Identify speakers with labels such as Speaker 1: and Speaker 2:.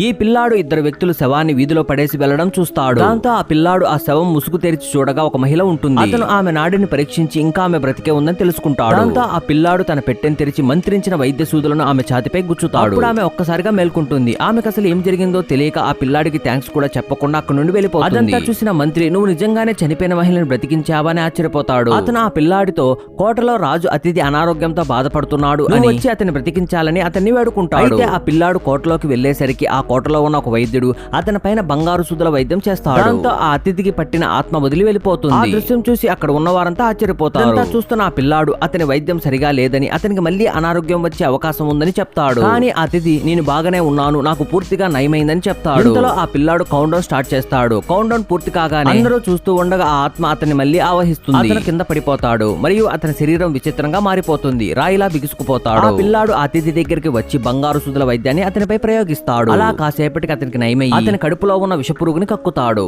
Speaker 1: ఈ పిల్లాడు ఇద్దరు వ్యక్తులు శవాన్ని వీధిలో పడేసి వెళ్ళడం చూస్తాడు. దాంతో ఆ పిల్లాడు ఆ శవం ముసుగు తెరిచి చూడగా ఒక మహిళ ఉంటుంది. అతను ఆమె నాడిని పరీక్షించి ఇంకా ఆమె బ్రతికే ఉందని తెలుసుకుంటాడు. దాంతో ఆ పిల్లాడు తన పెట్టెని తెరిచి మంత్రించిన వైద్య సూదులను ఆమె ఛాతిపై గుచ్చుతాడు. అప్పుడు ఆమె ఒక్కసారిగా మేల్కొంటుంది. ఆమెకు అసలు ఏం జరిగిందో తెలియక ఆ పిల్లాడికి థ్యాంక్స్ కూడా చెప్పకుండా అక్కడి నుండి వెళ్ళిపోతుంది. అదంతా చూసిన మంత్రి నువ్వు నిజంగానే చనిపోయిన మహిళను బ్రతికించావని ఆశ్చర్యపోతాడు. అతను ఆ పిల్లాడితో కోటలో రాజు అతిథి అనారోగ్యంతో బాధపడుతున్నాడు అని వచ్చి అతన్ని బ్రతికించాలని అతన్ని వేడుకుంటాడు. అయితే ఆ పిల్లాడు కోటలోకి వెళ్ళేసరికి ఆ కోటలో ఉన్న ఒక వైద్యుడు అతని పైన బంగారు సుదుల వైద్యం చేస్తాడు. దాంతో ఆ అతిథికి పట్టిన ఆత్మ వదిలి వెళ్ళిపోతుంది. ఆ దృశ్యం చూసి అక్కడ ఉన్న వారంతా ఆశ్చర్యపోతారు చూస్తున్న ఆ పిల్లాడు అతని వైద్యం సరిగా లేదని అతనికి మళ్ళీ అనారోగ్యం వచ్చే అవకాశం ఉందని చెప్తాడు. కానీ అతిథి నేను బాగానే ఉన్నాను నాకు పూర్తిగా నయమైందని చెప్తాడు. ఇంతలో ఆ పిల్లాడు కౌంట్ డౌన్ స్టార్ట్ చేస్తాడు. కౌంట్ డౌన్ పూర్తి కాగానే అందరూ చూస్తూ ఉండగా ఆ ఆత్మ అతన్ని మళ్ళీ ఆవహిస్తుంది. అతను కింద పడిపోతాడు. మరియు అతని శరీరం విచిత్రంగా మారిపోతుంది. రాయిలా బిగుసుకుపోతాడు. ఆ పిల్లాడు అతిథి దగ్గరికి వచ్చి బంగారు సుదుల వైద్యాన్ని అతనిపై ప్రయోగిస్తాడు. అలా కాసేపటికి అతనికి నయమై అతని కడుపులో ఉన్న విషపురుగుని కక్కుతాడు.